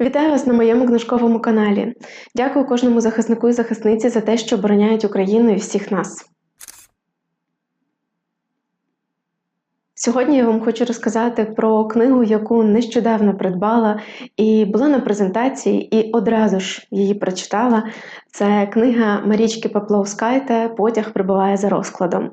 Вітаю вас на моєму книжковому каналі. Дякую кожному захиснику і захисниці за те, що обороняють Україну і всіх нас. Сьогодні я вам хочу розказати про книгу, яку нещодавно придбала і була на презентації, і одразу ж її прочитала. Це книга Марічки Паплаускайте Потяг прибуває за розкладом.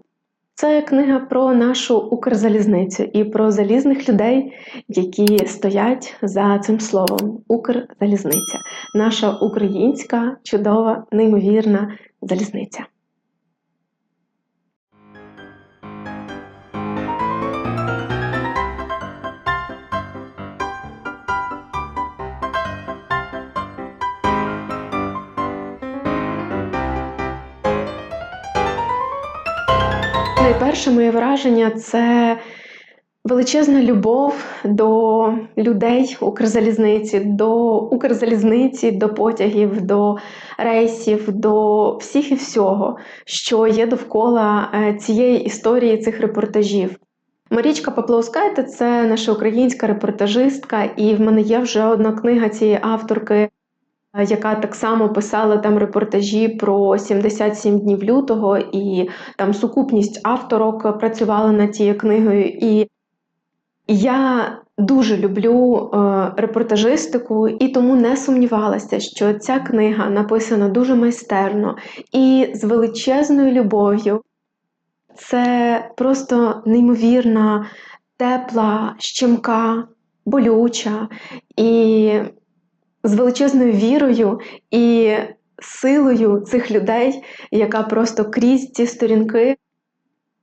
Це книга про нашу Укрзалізницю і про залізних людей, які стоять за цим словом Укрзалізниця, наша українська, чудова, неймовірна залізниця. Найперше моє враження це величезна любов до людей Укрзалізниці, до Укрзалізниці, до потягів, до рейсів, до всіх і всього, що є довкола е, цієї історії цих репортажів. Марічка Паплоускайте це наша українська репортажистка, і в мене є вже одна книга цієї авторки яка так само писала там репортажі про 77 днів лютого, і там сукупність авторок працювала над цією книгою. І я дуже люблю е, репортажистику і тому не сумнівалася, що ця книга написана дуже майстерно і з величезною любов'ю. Це просто неймовірна, тепла, щемка, болюча. І з величезною вірою і силою цих людей, яка просто крізь ці сторінки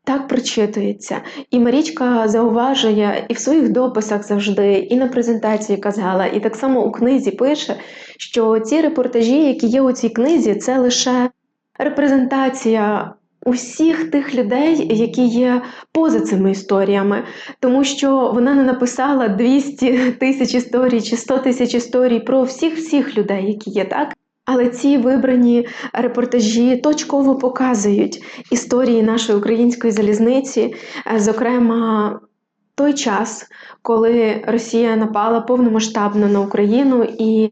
так прочитується. І Марічка зауважує і в своїх дописах завжди, і на презентації казала, і так само у книзі пише, що ці репортажі, які є у цій книзі, це лише репрезентація усіх тих людей, які є поза цими історіями, тому що вона не написала 200 тисяч історій чи 100 тисяч історій про всіх всіх людей, які є так. Але ці вибрані репортажі точково показують історії нашої української залізниці, е, зокрема. Той час, коли Росія напала повномасштабно на Україну і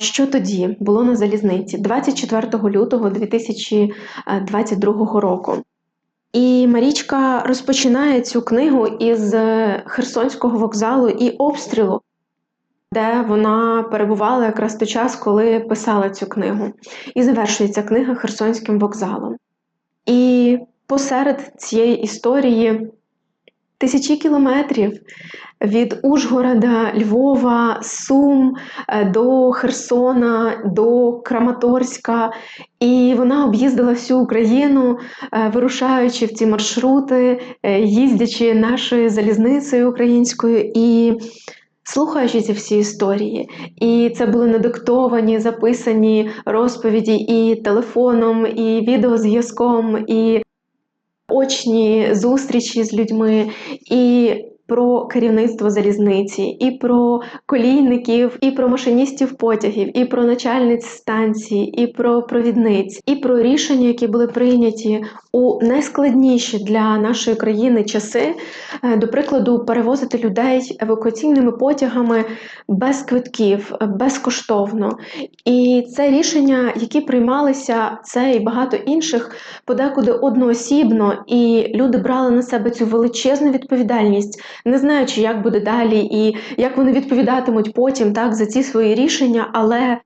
що тоді було на залізниці 24 лютого 2022 року? І Марічка розпочинає цю книгу із Херсонського вокзалу і обстрілу, де вона перебувала якраз той час, коли писала цю книгу. І завершується книга Херсонським вокзалом. І посеред цієї історії тисячі кілометрів від Ужгорода, Львова, Сум е, до Херсона, до Краматорська. І вона об'їздила всю Україну, е, вирушаючи в ці маршрути, е, їздячи нашою залізницею українською. і Слухаючи ці всі історії, і це були надиктовані, записані розповіді і телефоном, і відеозв'язком, і очні зустрічі з людьми, і про керівництво залізниці, і про колійників, і про машиністів потягів, і про начальниць станції, і про провідниць, і про рішення, які були прийняті у найскладніші для нашої країни часи, е, до прикладу, перевозити людей евакуаційними потягами без квитків, безкоштовно. І це рішення, які приймалися, це і багато інших, подекуди одноосібно, і люди брали на себе цю величезну відповідальність не знаючи, як буде далі, і як вони відповідатимуть потім так за ці свої рішення, але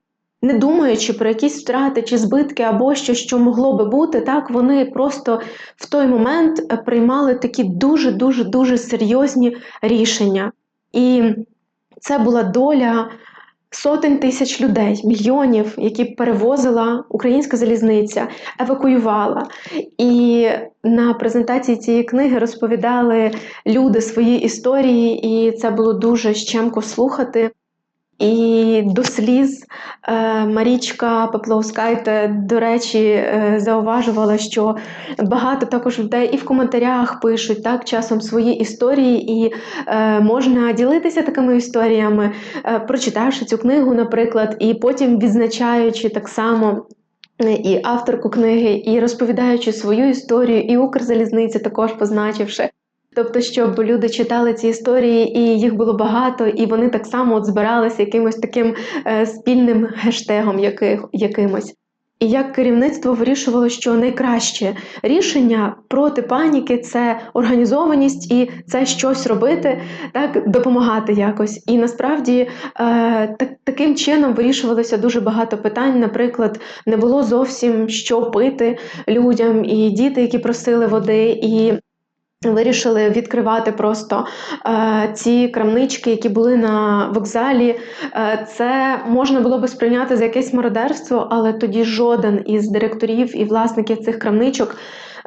не думаючи про якісь втрати чи збитки або що, що могло би бути, так вони просто в той момент е, приймали такі дуже дуже дуже серйозні рішення. І це була доля сотень тисяч людей, мільйонів, які перевозила українська залізниця, евакуювала. І на презентації цієї книги розповідали люди свої історії, і це було дуже щемко слухати. І до сліз е, Марічка Пеплоускайте, до речі, е, зауважувала, що багато також людей і в коментарях пишуть так часом свої історії, і е, можна ділитися такими історіями, прочитавши цю книгу, наприклад, і потім відзначаючи так само. І авторку книги, і розповідаючи свою історію, і Укрзалізниці також позначивши. Тобто, щоб люди читали ці історії, і їх було багато, і вони так само от збиралися якимось таким е, спільним гештегом яких, якимось. І як керівництво вирішувало, що найкраще рішення проти паніки це організованість і це щось робити, так допомагати якось. І насправді е, так, таким чином вирішувалося дуже багато питань. Наприклад, не було зовсім що пити людям, і діти, які просили води, і Вирішили відкривати просто е, ці крамнички, які були на вокзалі. Е, це можна було би сприйняти за якесь мародерство, але тоді жоден із директорів і власників цих крамничок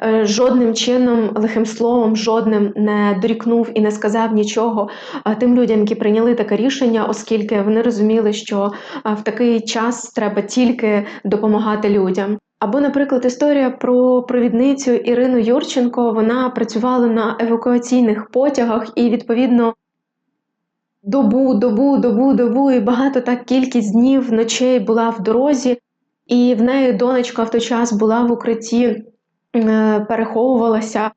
е, жодним чином, лихим словом, жодним не дорікнув і не сказав нічого е, тим людям, які прийняли таке рішення, оскільки вони розуміли, що е, в такий час треба тільки допомагати людям. Або, наприклад, історія про провідницю Ірину Юрченко. Вона працювала на евакуаційних потягах і, відповідно, добу, добу, добу, добу, і багато так кількість днів ночей була в дорозі, і в неї донечка в той час була в укритті, е, переховувалася.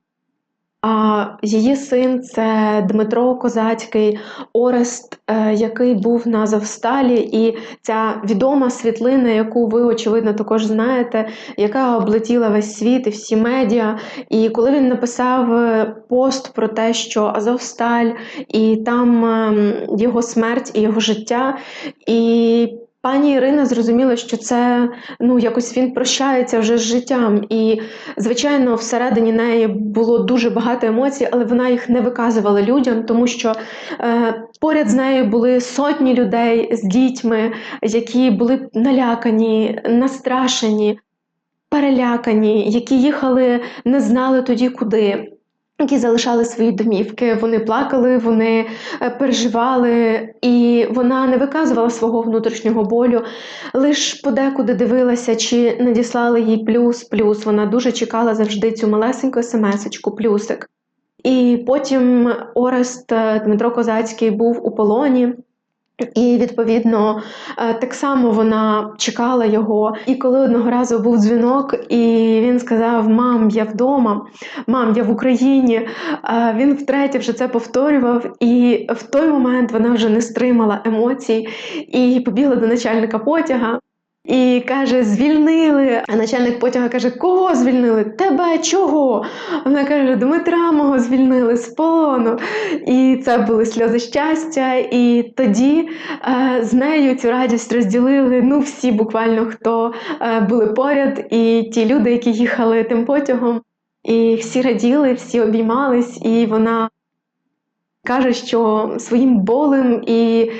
А її син це Дмитро Козацький, Орест, е, який був на Завсталі, і ця відома світлина, яку ви, очевидно, також знаєте, яка облетіла весь світ і всі медіа. І коли він написав е, пост про те, що Азовсталь, і там ем, його смерть і його життя. і Пані Ірина зрозуміла, що це ну якось він прощається вже з життям, і звичайно, всередині неї було дуже багато емоцій, але вона їх не виказувала людям, тому що е, поряд з нею були сотні людей з дітьми, які були налякані, настрашені, перелякані, які їхали, не знали тоді куди які залишали свої домівки. Вони плакали, вони е, переживали, і вона не виказувала свого внутрішнього болю, лише подекуди дивилася, чи надіслали їй плюс-плюс. Вона дуже чекала завжди цю малесеньку смс-очку, плюсик. І потім Орест е, Дмитро Козацький був у полоні. І відповідно е, так само вона чекала його. І коли одного разу був дзвінок, і він сказав: Мам, я вдома, мам, я в Україні. Е, він втретє вже це повторював, і в той момент вона вже не стримала емоцій і побігла до начальника потяга. І каже, звільнили. А начальник потяга каже, кого звільнили? Тебе чого? Вона каже, Дмитра мого звільнили з полону. І це були сльози щастя. І тоді е, з нею цю радість розділили ну всі, буквально хто е, були поряд, і ті люди, які їхали тим потягом. І всі раділи, всі обіймались, і вона каже, що своїм болем і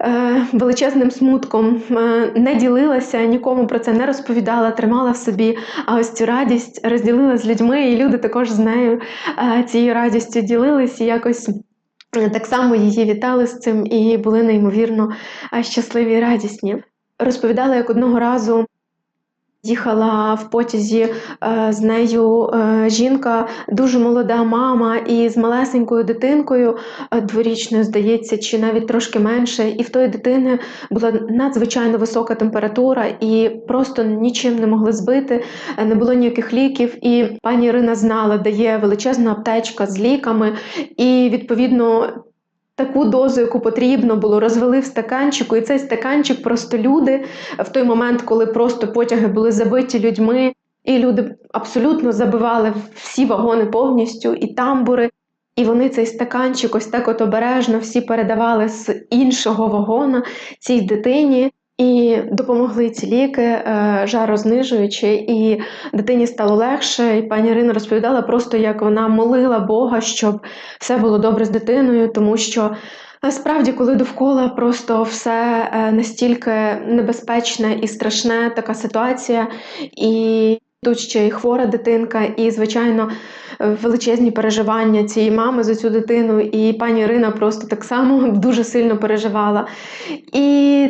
е, величезним смутком е, не ділилася, нікому про це не розповідала, тримала в собі. А ось цю радість розділила з людьми, і люди також з нею е, цією радістю ділились і якось. Е, так само її вітали з цим і були неймовірно е, щасливі і радісні. Розповідала, як одного разу Їхала в потязі е, з нею е, жінка, дуже молода мама, і з малесенькою дитинкою, е, дворічною, здається, чи навіть трошки менше. І в тої дитини була надзвичайно висока температура, і просто нічим не могли збити, не було ніяких ліків. І пані Ірина знала, де є величезна аптечка з ліками, і відповідно таку дозу, яку потрібно було, розвели в стаканчику, і цей стаканчик просто люди в той момент, коли просто потяги були забиті людьми, і люди абсолютно забивали всі вагони повністю, і тамбури. І вони цей стаканчик ось так от обережно всі передавали з іншого вагона цій дитині. І допомогли ці ліки, е, жарознижуючи, і дитині стало легше. І пані Ірина розповідала просто, як вона молила Бога, щоб все було добре з дитиною, тому що справді, коли довкола просто все е, настільки небезпечне і страшне, така ситуація, і тут ще й хвора дитинка, і, звичайно, величезні переживання цієї мами за цю дитину, і пані Ірина просто так само дуже сильно переживала. І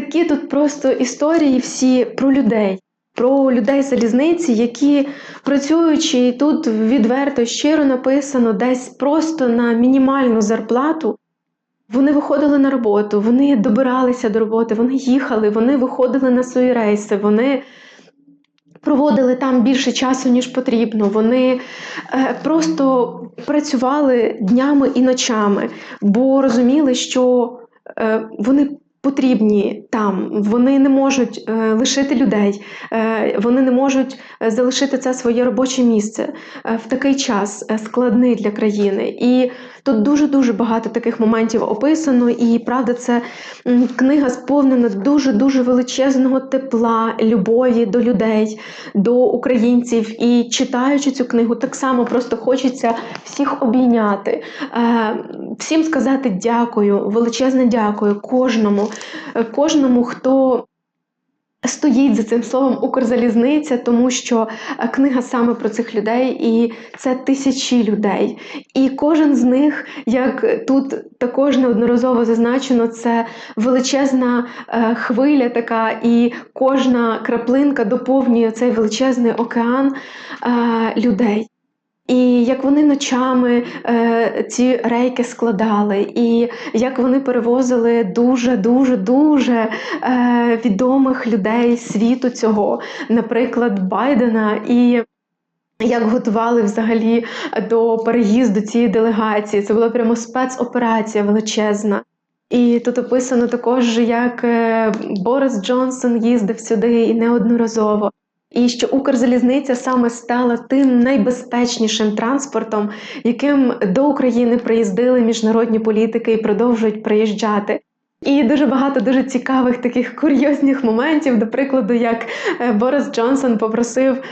такі тут просто історії всі про людей, про людей залізниці, які працюючи і тут відверто щиро написано, десь просто на мінімальну зарплату. Вони виходили на роботу, вони добиралися до роботи, вони їхали, вони виходили на свої рейси, вони проводили там більше часу, ніж потрібно. Вони е, просто працювали днями і ночами, бо розуміли, що е, вони. Потрібні там, вони не можуть е, лишити людей, е, вони не можуть е, залишити це своє робоче місце е, в такий час е, складний для країни. І тут дуже дуже багато таких моментів описано. І правда, це книга сповнена дуже дуже величезного тепла, любові до людей, до українців. І читаючи цю книгу, так само просто хочеться всіх обійняти, е, всім сказати дякую, величезне дякую кожному, кожному, хто. Стоїть за цим словом Укрзалізниця, тому що е, книга саме про цих людей, і це тисячі людей. І кожен з них, як тут також неодноразово зазначено, це величезна е, хвиля така, і кожна краплинка доповнює цей величезний океан е, людей. І як вони ночами е, ці рейки складали, і як вони перевозили дуже дуже дуже е, відомих людей світу цього, наприклад, Байдена і. Як готували взагалі до переїзду цієї делегації? Це була прямо спецоперація величезна. І тут описано також, як е, Борис Джонсон їздив сюди і неодноразово. І що Укрзалізниця саме стала тим найбезпечнішим транспортом, яким до України приїздили міжнародні політики і продовжують приїжджати. І дуже багато дуже цікавих таких курйозних моментів, до прикладу, як е, Борис Джонсон попросив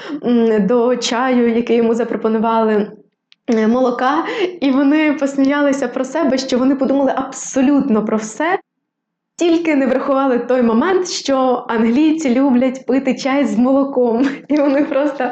до чаю, який йому запропонували. е, Молока, і вони посміялися про себе, що вони подумали абсолютно про все, тільки не врахували той момент, що англійці люблять пити чай з молоком, і вони просто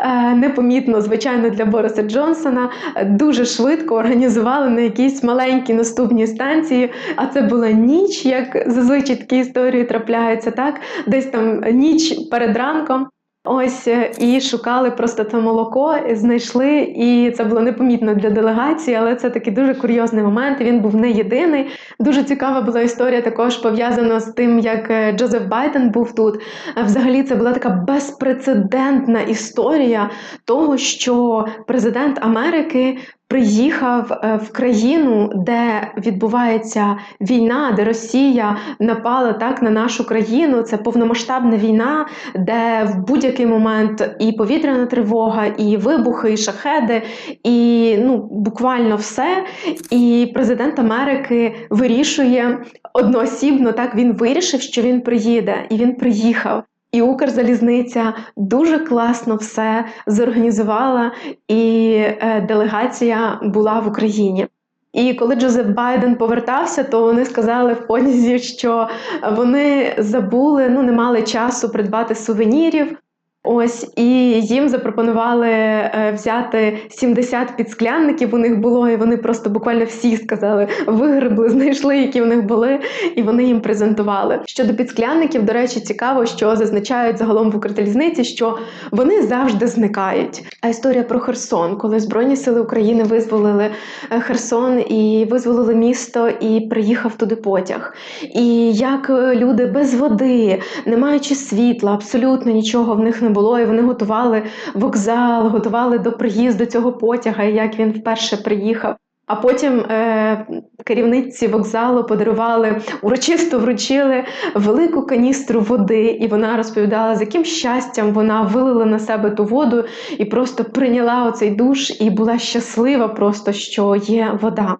е, непомітно, звичайно, для Бориса Джонсона е, дуже швидко організували на якійсь маленькій наступній станції. А це була ніч, як зазвичай такі історії трапляються, так десь там ніч перед ранком. Ось е, і шукали просто це молоко, знайшли, і це було непомітно для делегації, але це такий дуже курйозний момент. Він був не єдиний. Дуже цікава була історія, також пов'язана з тим, як е, Джозеф Байден був тут. Взагалі, це була така безпрецедентна історія того, що президент Америки. Приїхав е, в країну, де відбувається війна, де Росія напала так на нашу країну. Це повномасштабна війна, де в будь-який момент і повітряна тривога, і вибухи, і шахеди, і ну буквально все. І президент Америки вирішує одноосібно. Так він вирішив, що він приїде, і він приїхав. І Укрзалізниця дуже класно все зорганізувала, і е, делегація була в Україні. І коли Джозеф Байден повертався, то вони сказали в понізі, що вони забули, ну не мали часу придбати сувенірів. Ось і їм запропонували е, взяти 70 підсклянників. У них було, і вони просто буквально всі сказали, вигребли, знайшли, які в них були, і вони їм презентували. Щодо підсклянників, до речі, цікаво, що зазначають загалом в Укртелізниці, що вони завжди зникають. А історія про Херсон, коли Збройні сили України визволили е, Херсон і визволили місто, і приїхав туди потяг. І як е, люди без води, не маючи світла, абсолютно нічого в них не було, і вони готували вокзал, готували до приїзду цього потяга, і як він вперше приїхав. А потім е, керівниці вокзалу подарували урочисто вручили велику каністру води, і вона розповідала, з яким щастям вона вилила на себе ту воду і просто прийняла оцей душ, і була щаслива, просто що є вода.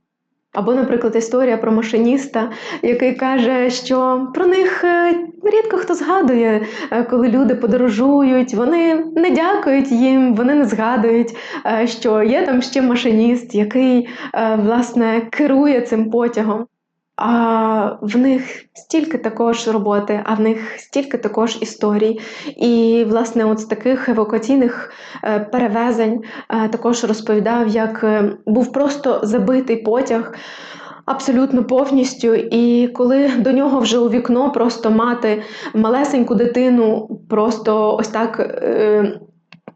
Або, наприклад, історія про машиніста, який каже, що про них е, рідко хто згадує, е, коли люди подорожують, вони не дякують їм, вони не згадують, е, що є там ще машиніст, який власне керує цим потягом. А в них стільки також роботи, а в них стільки також історій. І, власне, от з таких евакуаційних е, перевезень е, також розповідав, як е, був просто забитий потяг. Абсолютно повністю, і коли до нього вже у вікно просто мати малесеньку дитину, просто ось так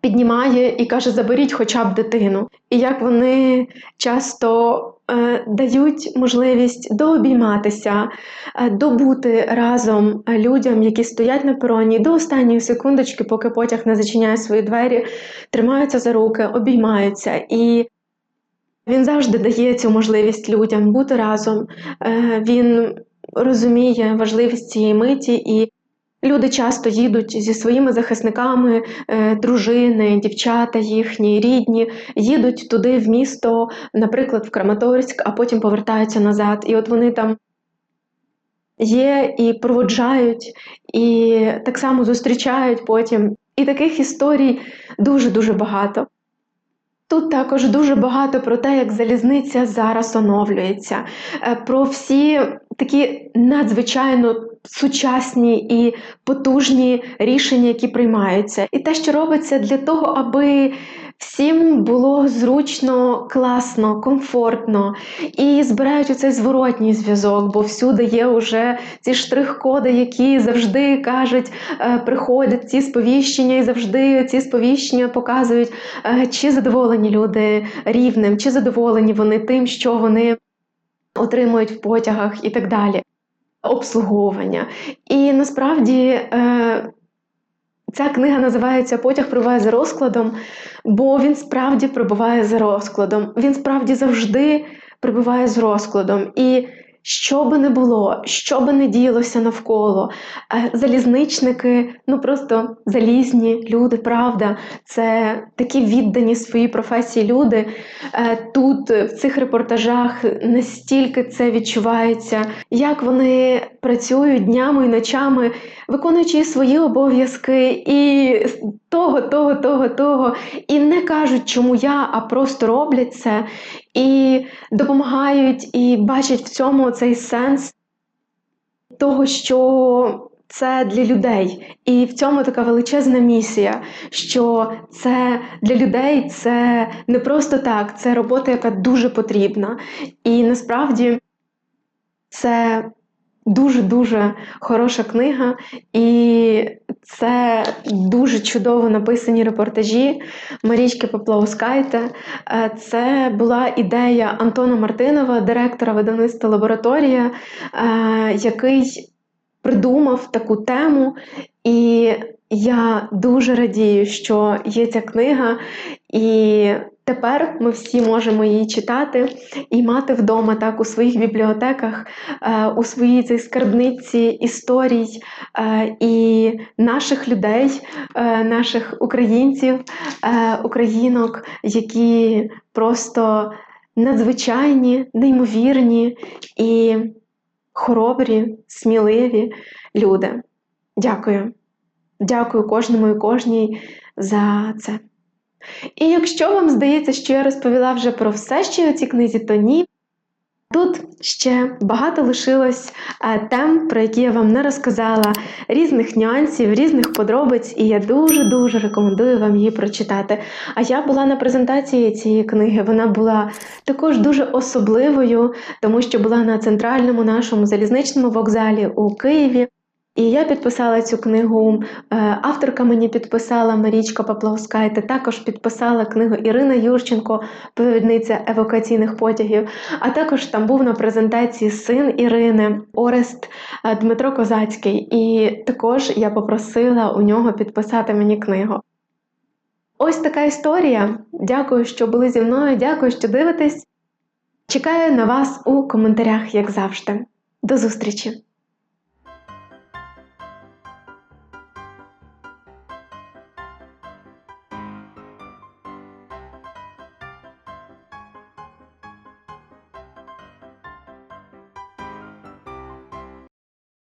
піднімає і каже: Заберіть хоча б дитину. І як вони часто е, дають можливість дообійматися, е, добути разом людям, які стоять на пероні, до останньої секундочки, поки потяг не зачиняє свої двері, тримаються за руки, обіймаються. І він завжди дає цю можливість людям бути разом. Е, Він розуміє важливість цієї миті, і люди часто їдуть зі своїми захисниками, е, дружини, дівчата їхні, рідні, їдуть туди в місто, наприклад, в Краматорськ, а потім повертаються назад. І от вони там. Є і проводжають, і так само зустрічають потім. І таких історій дуже-дуже багато. Тут також дуже багато про те, як залізниця зараз оновлюється, е, про всі такі надзвичайно сучасні і потужні рішення, які приймаються, і те, що робиться для того, аби всім було зручно, класно, комфортно і збирають оцей зворотній зв'язок, бо всюди є вже ці штрих-коди, які завжди кажуть, е, приходять ці сповіщення, і завжди ці сповіщення показують, е, чи задоволені люди рівнем, чи задоволені вони тим, що вони отримують в потягах і так далі. Обслуговування. І насправді е, ця книга називається Потяг прибуває за розкладом, бо він справді прибуває за розкладом. Він справді завжди прибуває з розкладом. І що би не було, що би не діялося навколо, е, залізничники, ну просто залізні люди, правда, це такі віддані своїй професії люди. Е, тут в цих репортажах настільки це відчувається, як вони працюють днями і ночами, виконуючи свої обов'язки і того, того, того, того, і не кажуть, чому я, а просто роблять це і допомагають, і бачать в цьому цей сенс того, що це для людей. І в цьому така величезна місія, що це для людей це не просто так, це робота, яка дуже потрібна. І насправді це дуже-дуже хороша книга, і це дуже чудово написані репортажі Марічки Поплаускайте. Е, це була ідея Антона Мартинова, директора видавництва лабораторія, е, який придумав таку тему. І я дуже радію, що є ця книга, і тепер ми всі можемо її читати і мати вдома так у своїх бібліотеках, е, у своїй цій скарбниці історій е, і наших людей, е, наших українців, українок, які просто надзвичайні, неймовірні і хоробрі, сміливі люди. Дякую. Дякую кожному і кожній за це. І якщо вам здається, що я розповіла вже про все, що у цій книзі, то ні. Тут ще багато лишилось е, тем, про які я вам не розказала, різних нюансів, різних подробиць, і я дуже-дуже рекомендую вам її прочитати. А я була на презентації цієї книги, вона була також дуже особливою, тому що була на центральному нашому залізничному вокзалі у Києві. І я підписала цю книгу. Е, авторка мені підписала Марічка Паплаускайте, також підписала книгу Ірина Юрченко, провідниця евакуаційних потягів. А також там був на презентації син Ірини Орест е, Дмитро Козацький. І також я попросила у нього підписати мені книгу. Ось така історія. Дякую, що були зі мною. Дякую, що дивитесь. Чекаю на вас у коментарях, як завжди. До зустрічі!